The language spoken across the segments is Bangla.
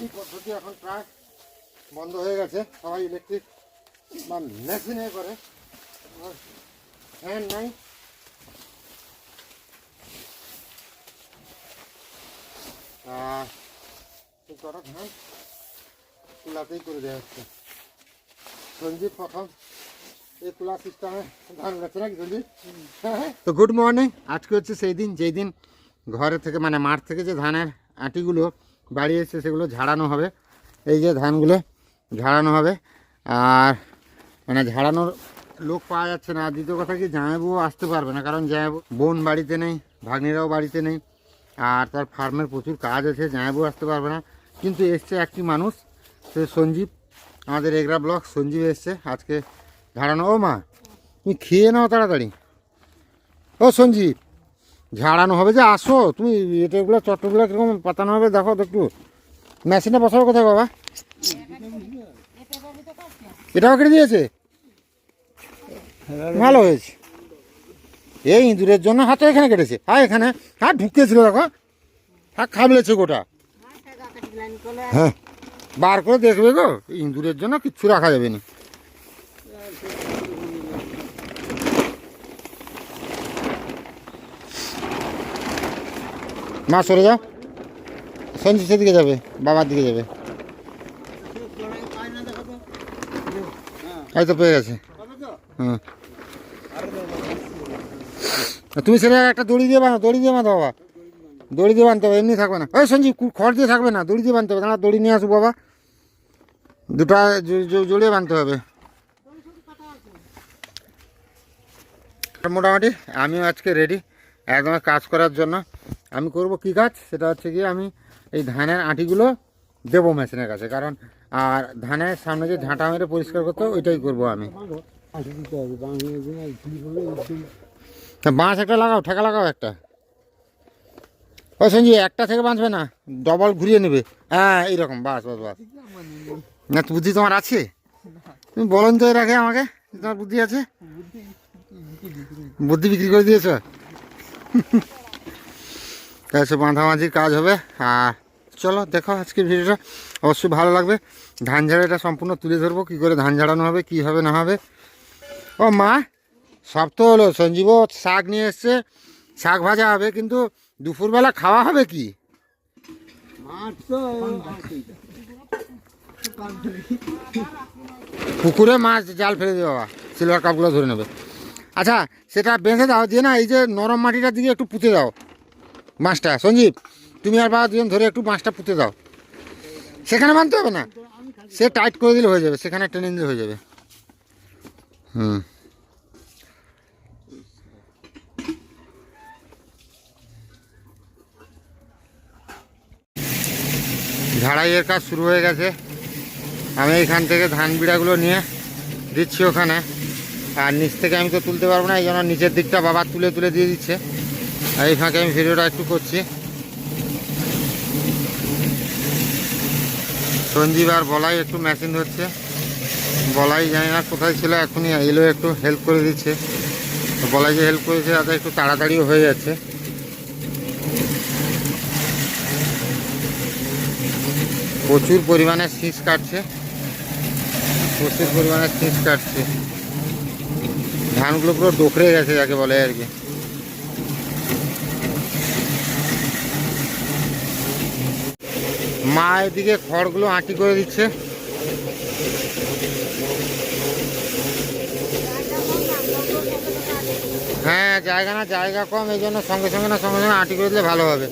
এই পদ্ধতি এখন প্রায় বন্ধ হয়ে গেছে। সবাই ইলেকট্রিক বা মেশিনে করে। ফ্যান নাই। কটা ধান কুলাতেই করে দেওয়া হচ্ছে। সঞ্জীব প্রথম এই কুলা সিস্টেমে ধান গেছে নাকি সঞ্জীব? তো গুড মর্নিং আজকে হচ্ছে সেই দিন, যেই দিন ঘরে থেকে মানে মাঠ থেকে যে ধানের আটিগুলো বাড়ি এসে সেগুলো ঝাড়ানো হবে। এই যে ধানগুলো ঝাড়ানো হবে। আর মানে ঝাড়ানোর লোক পাওয়া যাচ্ছে না। আর দ্বিতীয় কথা কি, জামাইবাবু আসতে পারবে না, কারণ জামাইবাবু বোন বাড়িতে নেই, ভাগ্নিরাও বাড়িতে নেই। আর তার ফার্মের প্রচুর কাজ আছে, জামাইবাবু আসতে পারবে না। কিন্তু এসছে একটি মানুষ, সে সঞ্জীব, আমাদের এগরা ব্লক সঞ্জীব এসছে আজকে ঝাড়ানো। ও মা, তুমি খেয়ে নাও তাড়াতাড়ি। ও সঞ্জীব ঝাড়ানো হবে। যে আসো। তুমি এটাগুলো চট্টগুলো কীরকম পাতানো হবে? দেখো তো একটু মেশিনে বসাবো কোথায় বাবা? এটাও কেটে দিয়েছে? ভালো হয়েছে। এই ইঁদুরের জন্য হাতে এখানে কেটেছে। হ্যাঁ এখানে। হ্যাঁ ঢুকতেছিল দেখো। হ্যাঁ খাবলেছে গোটা। হ্যাঁ। বার করে দেখবে গো ইঁদুরের জন্য কিচ্ছু রাখা যাবে না। মা সরে যাও। সঞ্জিত সেদিকে যাবে, বাবার দিকে যাবে। এই তো পেয়ে গেছে। হুম তুমি সেটা একটা দড়ি দিয়ে বাঁধো, দড়ি দিয়ে বাঁধো বাবা। দড়ি দিয়ে বাঁধতে হবে, এমনি থাকবে না। ওই সঞ্জীব খড় দিয়ে থাকবে না, দড়ি দিয়ে বাঁধতে হবে দাঁড়া দড়ি নিয়ে আসব বাবা। দুটা জড়িয়ে বাঁধতে হবে। মোটামুটি আমিও আজকে রেডি একদম কাজ করার জন্য। আমি করব কি কাজ? সেটা হচ্ছে কি আমি এই ধানের আঁটিগুলো দেবো মেশিনের কাছে। কারণ আর ধানের সামনে যে ঝাঁটা মেরে পরিষ্কার করতে ওইটাই করব আমি। বাঁশ একটা লাগাও, ঠেকা লাগাও একটা। ও সঞ্জী একটা থেকে বাঁচবে না, ডবল ঘুরিয়ে নেবে। হ্যাঁ এইরকম বাস বাস বাস না বুদ্ধি তোমার আছে? তুমি বলুন তো এর আগে আমাকে, তোমার বুদ্ধি আছে? বুদ্ধি বিক্রি করে দিয়েছ? তাহলে বাঁধামাঝির কাজ হবে আর চলো দেখো আজকের ভিডিওটা অবশ্যই ভালো লাগবে ধান ঝাড়াটা সম্পূর্ণ তুলে ধরবো কী করে ধান ঝাড়ানো হবে কী হবে না হবে ও মা সব তো হলো সঞ্জীব শাক নিয়ে এসছে শাক ভাজা হবে কিন্তু দুপুরবেলা খাওয়া হবে কি পুকুরে মাছ জাল ফেলে দেবে বাবা সিলভার কাপগুলো ধরে নেবে। আচ্ছা সেটা বেঁধে দাও। দিয়ে না, এই যে নরম মাটিটার দিকে একটু পুঁতে দাও। মাছটা, সঞ্জীব, তুমি আর বাবা দুজন ধরে একটু মাছটা পুঁতে দাও। সেখানে বাঁধতে হবে না। সে টাইট করে দিলে হয়ে যাবে, সেখানে টেনে দিলে হয়ে যাবে। হুম। ঝাড়াইয়ের কাজ শুরু হয়ে গেছে। আমি এখান থেকে ধান বিড়াগুলো নিয়ে দিচ্ছি ওখানে। আর নিচ থেকে আমি তো তুলতে পারব না, এই জন্য নিচের দিকটা বাবা তুলে তুলে দিয়ে দিচ্ছে। এই ফাঁকে আমি ভিডিওটা একটু করছি। সঞ্জীব আর বলাই একটু মেশিন ধরছে। বলাই জানি না কোথায় ছিল, এখনই এলো একটু হেল্প করে দিচ্ছে। বলাই যে হেল্প করেছে, তাতে একটু তাড়াতাড়িও হয়ে যাচ্ছে। প্রচুর পরিমাণে শীষ কাটছে। প্রচুর পরিমাণে শীষ কাটছে। ধানগুলো পুরো ডোকরে গেছে, যাকে বলে আর কি। মা এদিকে খড়গুলো আঁটি করে দিচ্ছে। হ্যাঁ জায়গা না, জায়গা কম, এই জন্য সঙ্গে সঙ্গে না, সঙ্গে সঙ্গে আঁটি করে দিলে ভালো হবে।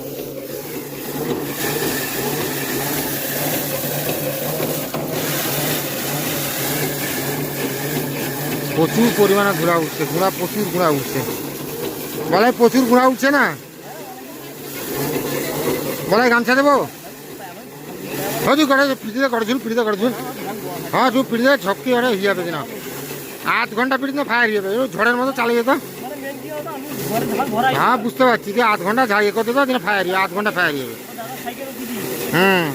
প্রচুর পরিমাণে ঘোড়া উঠছে, ঘোড়া প্রচুর ঘোড়া উঠছে। বলে প্রচুর ঘোড়া উঠছে না? বলে গামছা দেবো? হ্যাঁ তুই করে পিটিতে করেছিল পিটিতে করেছিল হ্যাঁ তুই পিটিতে ঝক্কি ওরে হয়ে যাবে কিনা। আধ ঘণ্টা পিটিতে ফায়ার হয়ে যাবে ঝড়ের মতো চালিয়ে যেত। হ্যাঁ বুঝতে পারছি, যে আধ ঘণ্টা যা ইয়ে করতে তো ফায়ার হয়ে আধ ঘণ্টা ফায়ার হয়ে যাবে হুম।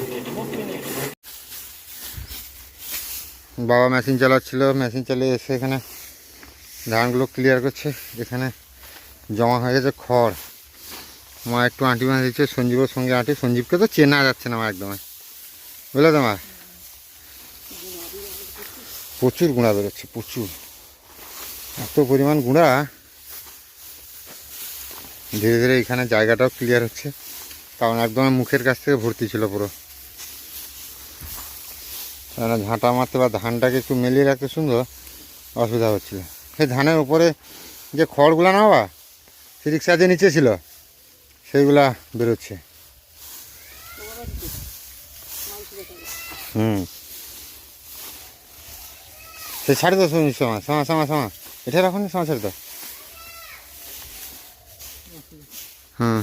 বাবা মেশিন চালাচ্ছিল মেশিন চালিয়ে এসে এখানে ধানগুলো ক্লিয়ার করছে। এখানে জমা হয়ে গেছে খড়। মা একটু আঁটি বাঁধা দিচ্ছে, সঞ্জীবের সঙ্গে আঁটি সঞ্জীবকে তো চেনা যাচ্ছে না আমার একদমই বুঝলে তোমার প্রচুর গুঁড়া বেরোচ্ছে, প্রচুর। এত পরিমাণ গুঁড়া। ধীরে ধীরে এখানে জায়গাটাও ক্লিয়ার হচ্ছে। কারণ একদম মুখের কাছ থেকে ভর্তি ছিল পুরো। কেন ঝাঁটা মারতে বা ধানটাকে একটু মেলিয়ে রাখতে সুন্দর অসুবিধা হচ্ছিল। সেই ধানের উপরে যে খড়গুলো না বা সিরিক্সা যে নিচে ছিল, সেইগুলা বেরোচ্ছে। হুম। সে ছাড়ি দাও শুনি সময় সময় সময় সময়। এটা রাখুন সময় ছাড়ি দাও হুম।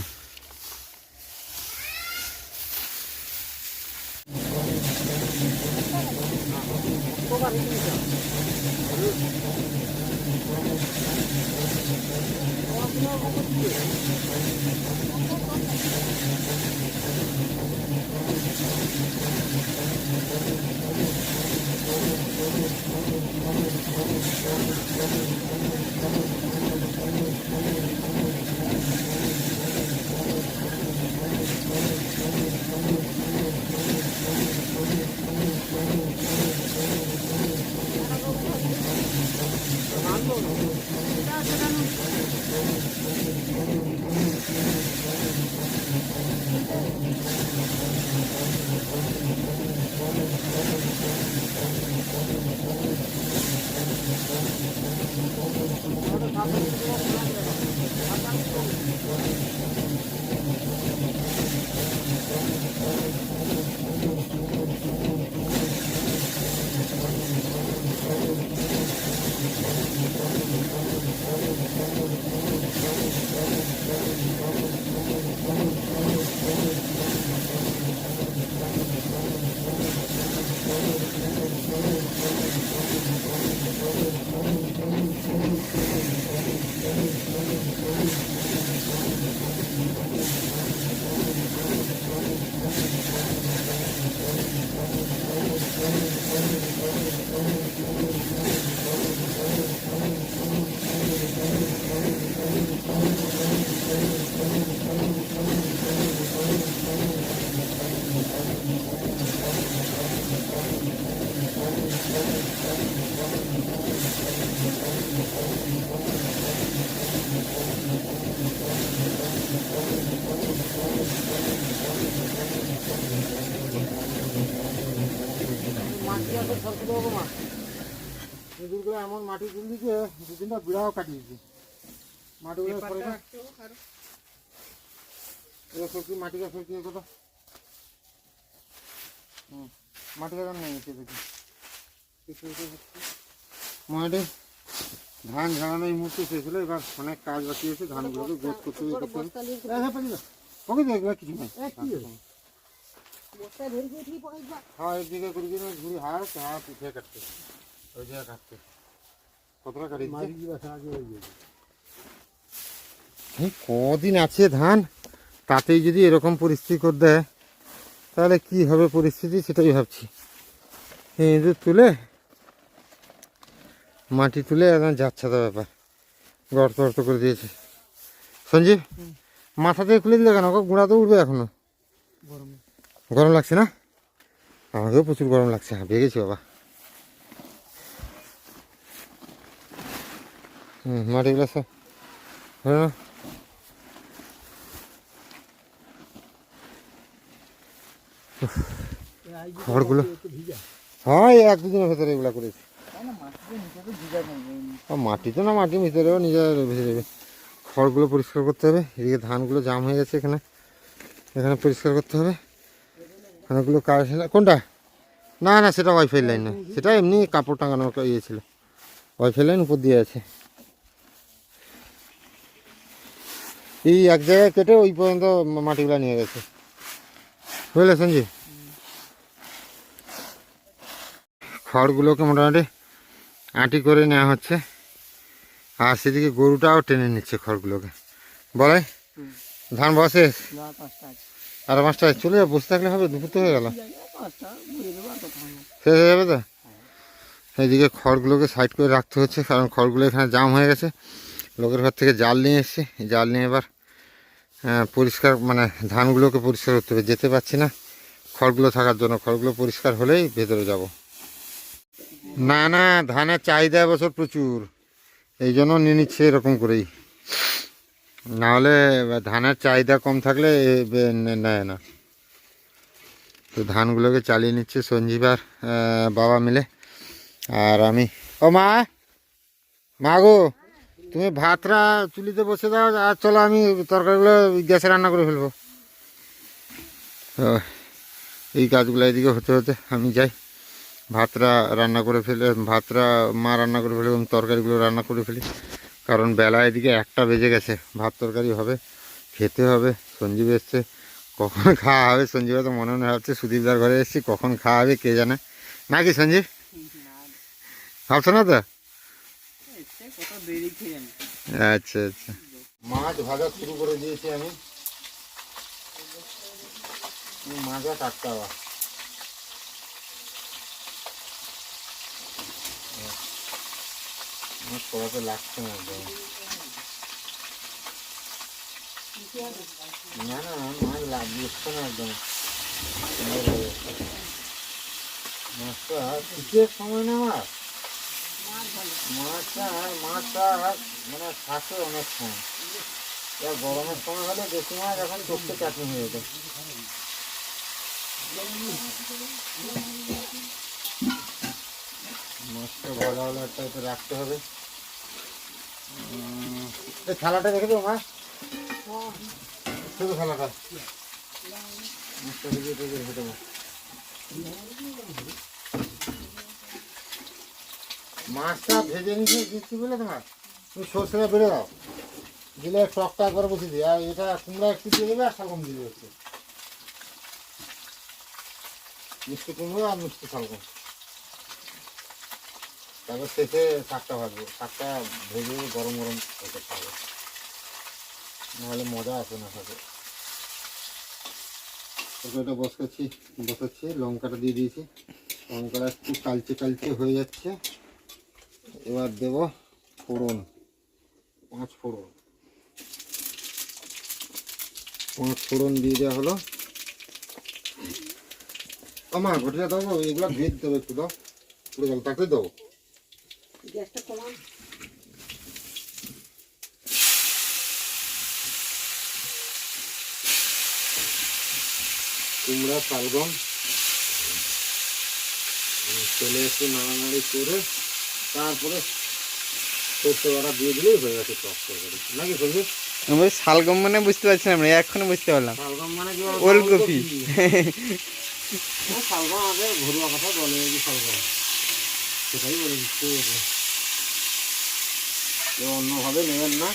মাটি তুল দিচ্ছে দু তিনটা বিড়াও কাটিয়েছে। মাটিগুলো পরে না এবার সবজি মাটিটা সবজি কোথা হুম মাটি কারণ নেই এসে দেখি। মাটি ধান ঝাড়ানো এই মুহূর্তে শেষ হলো এবার অনেক কাজ বাকি আছে ধানগুলোকে গোট করতে হবে করতে হবে এই, হ্যাঁ, পাঠিয়ে দাও। পকেটে দেখবে কিছু নাই। হ্যাঁ একদিকে করে দিন ঘুরি হাত হাত উঠে কাটতে। ওই জায়গা কাটতে। কতটা কাটিয়েছে এই কদিন আছে ধান তাতেই যদি এরকম পরিস্থিতি করে দেয় তাহলে কি হবে পরিস্থিতি সেটাই ভাবছি। ইঁদুর তুলে মাটি তুলে একদম যাচ্ছে তো ব্যাপার গর্ত গর্ত করে দিয়েছে। সঞ্জীব মাথা থেকে খুলে দিলে কেন? গুঁড়া তো উঠবে এখনও। গরম। লাগছে না? আমাকেও প্রচুর গরম লাগছে হাঁপিয়ে গেছি বাবা। হুম মাটিগুলো সব নাও। খড়গুলো হ্যাঁ এক দুদিনের ভেতরে এগুলো করেছি। মাটি তো না, মাটির ভিতরেও নিজে ভেসে দেবে খড়গুলো পরিষ্কার করতে হবে। এদিকে ধানগুলো জাম হয়ে গেছে এখানে। এখানে পরিষ্কার করতে হবে। অনেকগুলো কাজ কোনটা? না না, সেটা ওয়াইফাই লাইন না সেটা এমনি কাপড় টাঙানোর ইয়ে ছিল। ওয়াইফাই লাইন উপর দিয়ে আছে। এই এক জায়গায় কেটে ওই পর্যন্ত মাটিগুলো নিয়ে গেছে। বুঝলে সঞ্জীব খড়গুলোকে মোটামুটি আঁটি করে নেওয়া হচ্ছে। আর সেদিকে গরুটাও টেনে নিচ্ছে খড়গুলোকে। বলে? ধান বসে? আর পাঁচটা চলে যাবে বসে থাকলে হবে দুপুর তো হয়ে গেল। শেষ হয়ে যাবে তো? এইদিকে খড়গুলোকে সাইড করে রাখতে হচ্ছে কারণ খড়গুলো এখানে জাম হয়ে গেছে। লোকের ঘর থেকে জাল নিয়ে এসছে। জাল নিয়ে এবার পরিষ্কার মানে ধানগুলোকে পরিষ্কার করতে হবে। যেতে পারছি না। খড়গুলো থাকার জন্য খড়গুলো পরিষ্কার হলেই ভেতরে যাব। না না, ধানের চাহিদা এবছর প্রচুর। এই জন্য নিয়ে নিচ্ছে এরকম করেই। নাহলে ধানের চাহিদা কম থাকলে নেয় না। তো ধানগুলোকে চালিয়ে নিচ্ছে সঞ্জীব আর বাবা মিলে। আর আমি। ও মা! মা গো! তুমি ভাতটা চুলিতে বসে দাও, আর চলো আমি তরকারিগুলো গ্যাসে রান্না করে ফেলব। এই কাজগুলো এদিকে হতে হতে আমি যাই। ভাতটা রান্না করে ফেলে, ভাতটা মা রান্না করে ফেলে এবং তরকারিগুলো রান্না করে ফেলি। কারণ বেলা এদিকে একটা বেজে গেছে, ভাত তরকারি হবে, খেতে হবে, সঞ্জীব এসছে। কখন খাওয়া হবে সঞ্জীব তো মনে মনে ভাবছে, সুদীপদার ঘরে এসেছি, কখন খাওয়া হবে কে জানে। নাকি সঞ্জীব? ভাবছ না তো? আচ্ছা আচ্ছা। মাছ ভাজা শুরু করে দিয়েছি আমি। মাছটা টাটকা মাছ কড়াতে লাগছে না একদম। না না মাছ লাগছে না একদম। মাছটা শীতের সময় না আমার মাছটা মাছটা মানে থাকে অনেক সময়। এবার গরমের সময় হলে বেশি মাছ এখন চোখতে চাটনি হয়ে যেত মাছটা ভালো হলে একটা একটু রাখতে হবে। থালাটা রেখে দেবো, মা? শুধু থালাটা। মাছটা রেখে দেবো। মাছটা ভেজে নিয়ে দিচ্ছি বলে তোমার তুমি সর্ষেটা বেড়ে দাও। দিলে টকটা করে বসে দিই আর এটা কুমড়া একটু দিয়ে দেবে আর শালগম দিয়ে দেবে একটু মিষ্টি কুমড়ো আর মিষ্টি শালগম। তারপর শেষে শাকটা ভাজবো। শাকটা ভেজে গরম গরম খেতে খাব নাহলে মজা আসে না শাকে ওটা বসাচ্ছি বসাচ্ছি, লঙ্কাটা দিয়ে দিয়েছি। লঙ্কাটা একটু কালচে কালচে হয়ে যাচ্ছে। এবার দেব ফোড়ন পাঁচ ফোড়ন। পাঁচ ফোড়ন দিয়ে দেওয়া হলো। আমার ঘটিটা দেবো এগুলো ভেজ দেবো একটু দাও। পুরো জল তাকে দেবো। গ্যাসটা কমান। কুমড়া শালগম। তেলে একটু নাড়ানাড়ি করে। তারপরে সর্ষে বাটা দিয়ে দিলেই হয়ে গেছে তরকারি। নাকি আমি শালগম মানে বুঝতে পারছিলাম না এখনও বুঝতে পারলাম। শালগম মানে কি ওলকপি। হ্যাঁ, শালগম আগে ঘরোয়া কথা বলে শালগম। সেটাই বলে দিচ্ছি অন্যভাবে নেবেন না।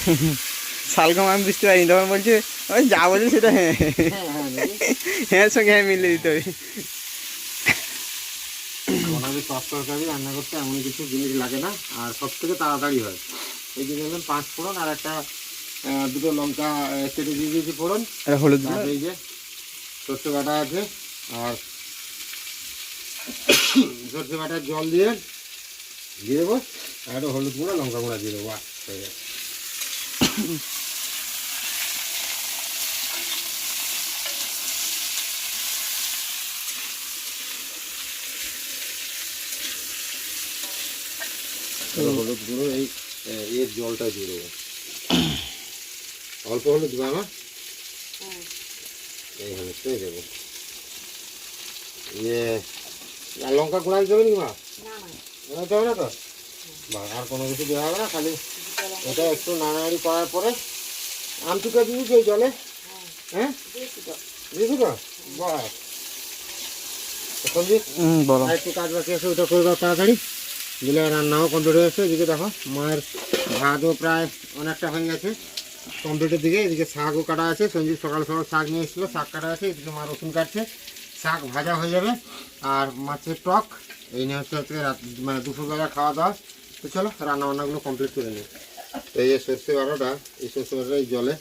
শালগম আমি বুঝতে পারিনি তখন বলছে ওই যা বলছে সেটা হ্যাঁ। হ্যাঁ হ্যাঁ হ্যাঁ সঙ্গে হ্যাঁ মিলিয়ে দিতে হবে। টক তরকারি রান্না করতে এমন কিছু জিনিস লাগে না আর সব থেকে তাড়াতাড়ি হয়। এই যে দেখবেন পাঁচ ফোড়ন আর একটা দুটো লঙ্কা কেটে দিয়ে দিয়েছি ফোড়ন। হলুদ এই যে সর্ষে বাটা আছে আর সর্ষে বাটার জল দিয়ে দিয়ে দেবো আর একটা হলুদ গুঁড়ো লঙ্কা গুঁড়া দিয়ে দেবো। হয়ে গেছে। হলুদ গুঁড়ো এই এর জলটা দিয়ে দেবো। অল্প হলুদ দেবো আমার? এই হলুদটাই দেবো। ইয়ে আর লঙ্কা গুঁড়া দিতে হবে নাকি মা? গুঁড়া হবে না তো? বা আর কোনো কিছু দেওয়া হবে না খালি এটা একটু নাড়ানাড়ি করার পরে আমটুকা দিয়েছি ওই জলে? হ্যাঁ। দিয়েছি তো। সঞ্জিত বলো। একটু কাজ বাকি আছে ওটা করে দাও তাড়াতাড়ি। দিলে রান্নাও কমপ্লিট হয়ে গেছে। এদিকে দেখো, মায়ের ভাতও প্রায় অনেকটা হয়ে গেছে। কমপ্লিটের দিকে এদিকে শাকও কাটা আছে। সঞ্জীব সকাল সকাল শাক নিয়ে এসেছিল, শাক কাটা আছে, এদিকে মা রসুন কাটছে। শাক ভাজা হয়ে যাবে। আর মাছের টক, এই নিয়ে হচ্ছে আজকে রাত মানে দুপুরবেলা খাওয়া দাওয়া। তো চলো রান্না বান্নাগুলো কমপ্লিট করে নিই। তো এই যে সর্ষে বারোটা এই সর্ষে বাটাটা এই জলে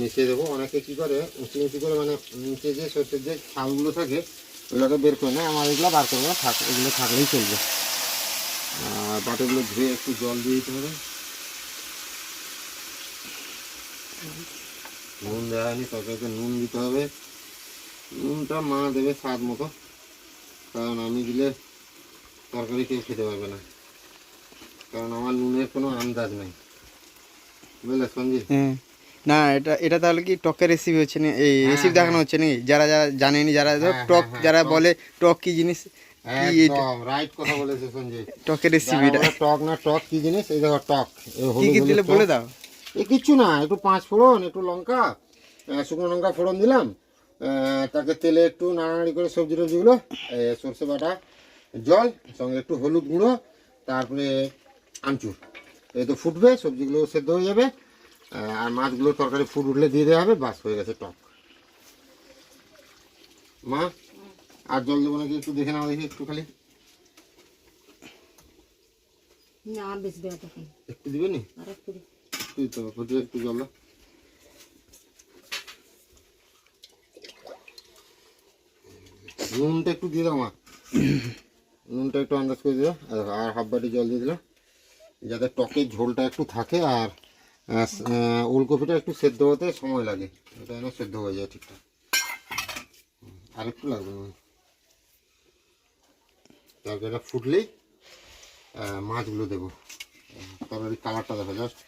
মিশিয়ে দেবো। অনেকে কী করে, উঁচু উঁচু করে মানে নিচে যে সর্ষের যে ছালগুলো থাকে, ওগুলোকে বের করে নেয়। আমার এগুলো বার করব থাক এগুলো থাকলেই চলবে। আর পাটাগুলো ধুয়ে একটু জল দিয়ে দিতে হবে। নুন দেওয়া হয়নি তরকারিতে নুন দিতে হবে। নুনটা মা দেবে স্বাদ মতো কারণ আমি দিলে তরকারি কেউ খেতে পারবে না। কারণ আমার নুনের কোনো আন্দাজ নেই। বুঝলে সঞ্জিত হ্যাঁ না এটা এটা তাহলে কি টকের রেসিপি হচ্ছে না এই রেসিপি দেখানো হচ্ছে নাকি? যারা যারা জানেনি যারা হ্যাঁ, টক হ্যাঁ, যারা বলে টক কি জিনিস? একদম রাইট কথা বলেছে সঞ্জিত টকের টক না টক কি জিনিস? এই দেখো টক কি কি দিলে বলে দাও। এ কিচ্ছু না একটু পাঁচ ফোড়ন একটু লঙ্কা শুকনো লঙ্কা ফোড়ন দিলাম। তাকে তেলে একটু নাড়ানাড়ি করে সবজি টবজিগুলো এ, সর্ষে বাটা জল সঙ্গে একটু হলুদ গুঁড়ো তারপরে আমচুর এই তো ফুটবে সবজিগুলো সেদ্ধ হয়ে যাবে। আর মাছগুলো তরকারি ফুট উঠলে দিয়ে দেওয়া হবে বাস হয়ে গেছে টক। মা? আর জল দেবো নাকি একটু দেখে নাও দেখি একটু খালি না আর বেশি দেওয়া তখন একটু দিবে নি? আর একটু একটু দিতে হবে ফুটিয়ে একটু জল দাও। নুনটা একটু দিয়ে দাও মা। নুনটা একটু আন্দাজ করে দিও। আর হাফ বাটি জল দিয়ে দিলাম যাতে টকের ঝোলটা একটু থাকে আর ওলকপিটা একটু সেদ্ধ হতে সময় লাগে। এটা যেন সেদ্ধ হয়ে যায় ঠিকঠাক। আর একটু লাগবে তারপরে এটা ফুটলেই মাছগুলো দেবো। তরকারি কালারটা দেখো জাস্ট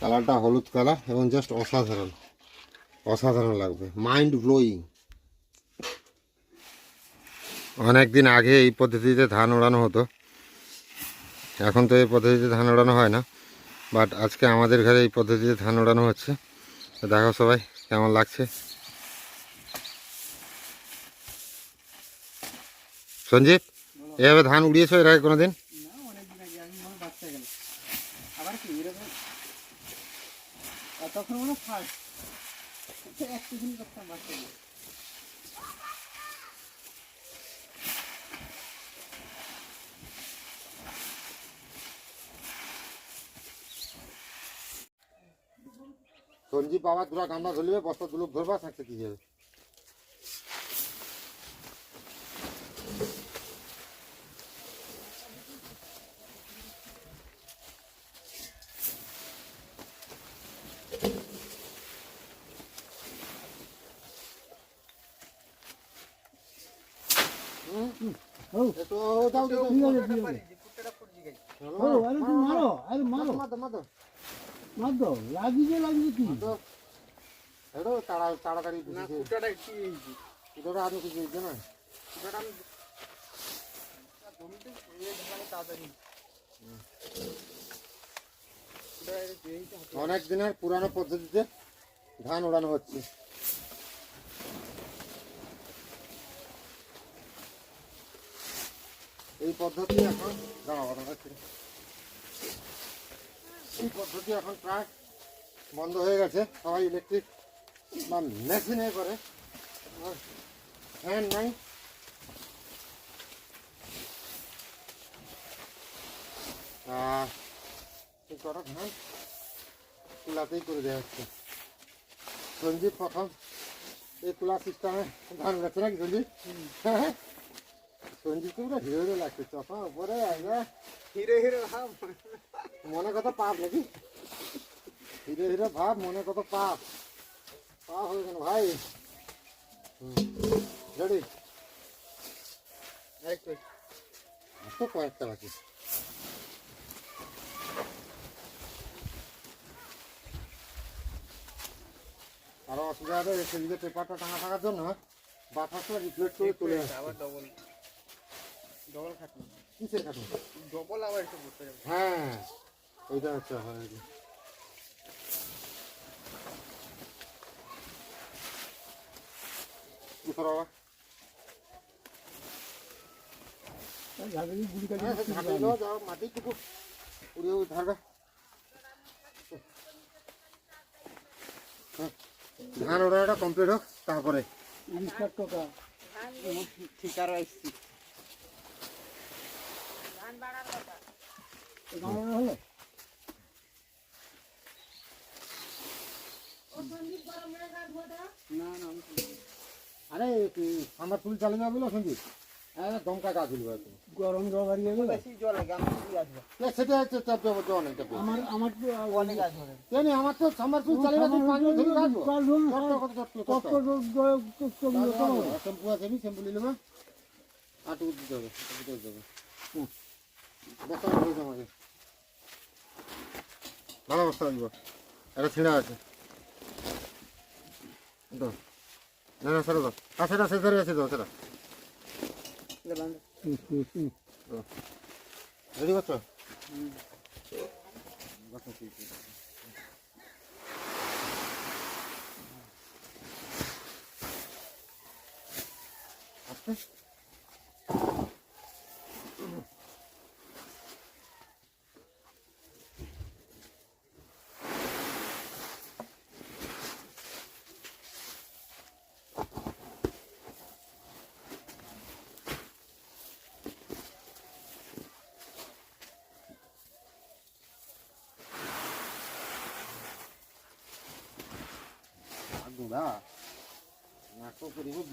কালারটা হলুদ কালার এবং জাস্ট অসাধারণ। অসাধারণ লাগবে। মাইন্ড ব্লোয়িং অনেক দিন আগে এই পদ্ধতিতে ধান ওড়ানো হতো। এখন তো এই পদ্ধতিতে ধান ওড়ানো হয় না। বাট আজকে আমাদের ঘরে এই পদ্ধতিতে ধান ওড়ানো হচ্ছে। দেখো সবাই কেমন লাগছে। সঞ্জীব? এভাবে ধান উড়িয়েছো, এর আগে কোনোদিন? না অনেকদিন আগে আমি মনে বাচ্চা গেল আবার কি এরকম আর তখন মনে ফার্স্ট একটু দিন করতাম বাচ্চা গেলে সঞ্জীব বাবা তোরা গামলা ধরলিবে বস্তা দুলোক ধরবা থাকতে কি যাবে একটু দাও দাও ও আরে তুমি মারো আরে দাও লাগিয়ে লাগিয়ে কি? তাড়াতাড়ি আপনি কিছু না হাতে অনেক দিনের পুরানো পদ্ধতিতে ধান ওড়ানো হচ্ছে। এই পদ্ধতি এখন দাঁড়াচ্ছি এই পদ্ধতি এখন প্রায় বন্ধ হয়ে গেছে সবাই ইলেকট্রিক বা মেশিনে করে। ফ্যান নাই। কটা ধান তুলাতেই করে দেওয়া হচ্ছে। সঞ্জীব প্রথম এই তুলা সিস্টেমে ধান গেছে নাকি সঞ্জীব? হ্যাঁ? সঞ্জীবকে পুরো হিরো হিরো লাগছে চশমা উপরে একবার হিরো হিরো ভাব। মনে কত পাপ নাকি? হিরো হিরো ভাব মনে কত পাপ। পাপ হয়ে গেল ভাই। রেডি। তো কয়েকটা বাকি। আরও অসুবিধা হবে পেপারটা টাঙা থাকার জন্য বাতাসটা রিফ্লেক্ট করে চলে আবার ডবল ডবল খাটনি। কিসের কাঠুন ডবল আবার একটু করতে যাবে। হ্যাঁ ওইটা হচ্ছে হয় মাটিটুকু উড়িয়ে ধারবে। ধান ওড়াটা কমপ্লিট হোক তারপরে। ইলিশ টাকা। ঠিক আসছি গামলা হলো না না আমি আরে আমার তুল চালিয়ে যাবে না সঞ্জিত হ্যাঁ দমকা গাছ হইল গরম জল হারিয়ে গেল বেশি জল লাগে আমি দিয়ে আসব সেটা হচ্ছে চাপ জল আমার আমার তো অনেক গাছ হবে কেন আমার তো পাঁচ মিনিট ধরে রাখব কত চট্ট চট্ট শ্যাম্পু আছে নি শ্যাম্পু নিলে মা আটু দিতে হবে দিতে হবে বস্তা হয়েছে আমাকে ভালো বস্তা লাগবে। এটা ছিঁড়া আছে। না না সেটা দাও। আর সেটা সে ধরে আছে দাও ঠিক আছে। আস্তে আগুদা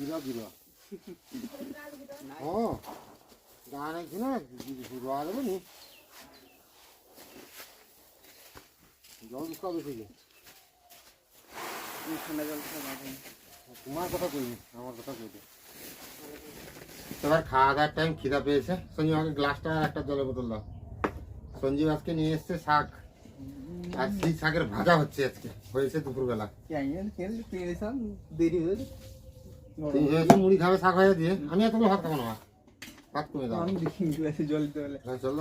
নাকো করিব গিরা গিরা ও গান আছে না রোয়া দেবে নি জল দিস কবে থেকে ঠান্ডা জল খেয়ে বাঁচে তোমার কথা কইনি আমার কথা কইতে এবার খাওয়া দাওয়ার টাইম খিদা পেয়েছে সঞ্জীব আমাকে গ্লাসটা আর একটা জলের বোতল দাও সঞ্জীব আজকে নিয়ে এসছে শাক আর সেই শাকের ভাজা হচ্ছে আজকে হয়েছে দুপুরবেলা কেন খেল পেয়ে সব দেরি হয়ে মুড়ি খাবে শাক হয়ে দিয়ে। আমি এতগুলো ভাত খাব না ভাত কমে দাও। আমি দেখি গ্লাসে জল দিতে হলে হ্যাঁ চল।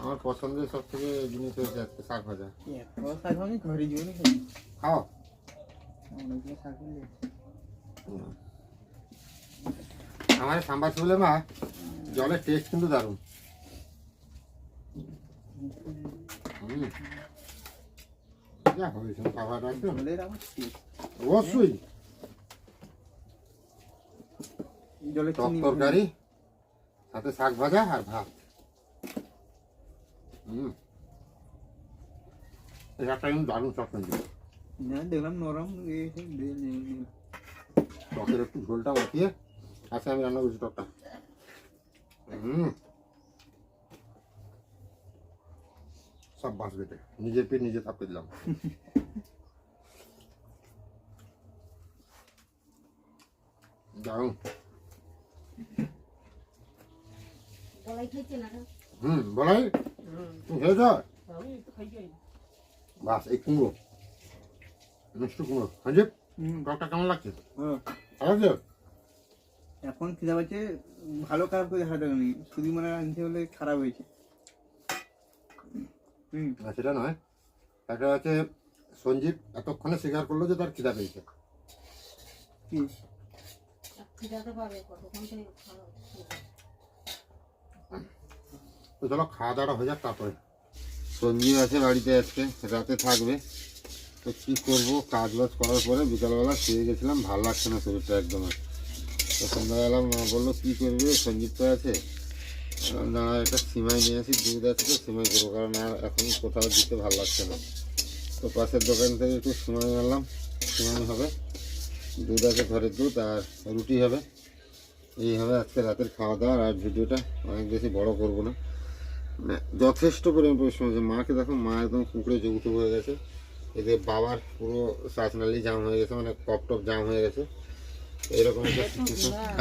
আমার পছন্দের সব থেকে জিনিস হয়েছে আজকে শাক ভাজা। শাক? আমি ঘরে জীবনে খাও। অনেকগুলো শাক হলে। আমার সাম্বার চুলে মা জলের টেস্ট কিন্তু দারুণ। যা হয়েছে টেস্ট অবশ্যই জলে টক তরকারি সাথে শাক ভাজা আর ভাত। হুম। এটা কিন্তু দারুণ দেখলাম নরম। টকের একটু ঝোলটা মাখিয়ে আচ্ছা আমি রান্না করছি টকটা। হুম। সব বাঁশ বেটে নিজের পেট নিজে থাপতে দিলাম। দারুণ। হুম বলাই? তুমি খেয়েছ বাস এই কুমড়ো। মিষ্টি কুমড়ো। হাজিব টকটা কেমন লাগছে? হ্যাঁ। ভালো লাগছে? এখন খিদা পাচ্ছে ভালো খারাপ করে দেখা দেয়নি শুধু মানে আনতে হলে খারাপ হয়েছে। হুম। না সেটা নয়। একটা হচ্ছে সঞ্জীব এতক্ষণে স্বীকার করল যে তার খিদা পেয়েছে। কি? খিদাতে পাবে কতক্ষণ থেকে খাওয়া তো চলো খাওয়া দাওয়াটা হয়ে যাক, তারপরে। সঞ্জীব আছে বাড়িতে আজকে, রাতে থাকবে। তো কী করব? কাজ বাজ করার পরে বিকালবেলা শুয়ে গেছিলাম, ভালো লাগছে না শরীরটা একদম তো সন্ধ্যাবেলা মা বলল, কী করবে সঞ্জীব তো আছে। দাঁড়া একটা সিমাই নিয়ে আসি, দুধ আছে তো সিমাই করব কারণ আর এখন কোথাও দিতে ভালো লাগছে না। তো পাশের দোকান থেকে একটু সিমাই আনলাম, সিমাই হবে। দুধ আছে ঘরের দুধ আর রুটি হবে। এই হবে আজকে রাতের খাওয়া দাওয়া, আর ভিডিওটা অনেক বেশি বড় করব না। যথেষ্ট পরিমাণ পরিশ্রম হয়েছে। মাকে দেখো মা একদম কুকুরে যৌথ হয়ে গেছে। এদের বাবার পুরো শ্বাসনালী জাম হয়ে গেছে মানে কপ টপ জাম হয়ে গেছে। এরকম একটা।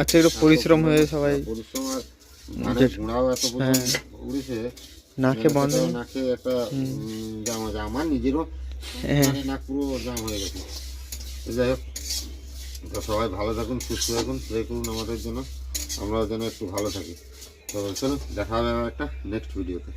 আচ্ছা একটু পরিশ্রম হয়ে সবাই পরিশ্রম আর মানে ঘোড়াও এত উড়েছে। নাকে মানে বন্ধ। নাকে একটা জাম আছে আমার নিজেরও হ্যাঁ। মানে নাক পুরো জাম হয়ে গেছে। যাই হোক তো সবাই ভালো থাকুন সুস্থ থাকুন প্রে করুন আমাদের জন্য। আমরাও যেন একটু ভালো থাকি। তো চলুন দেখা হবে একটা নেক্সট ভিডিওতে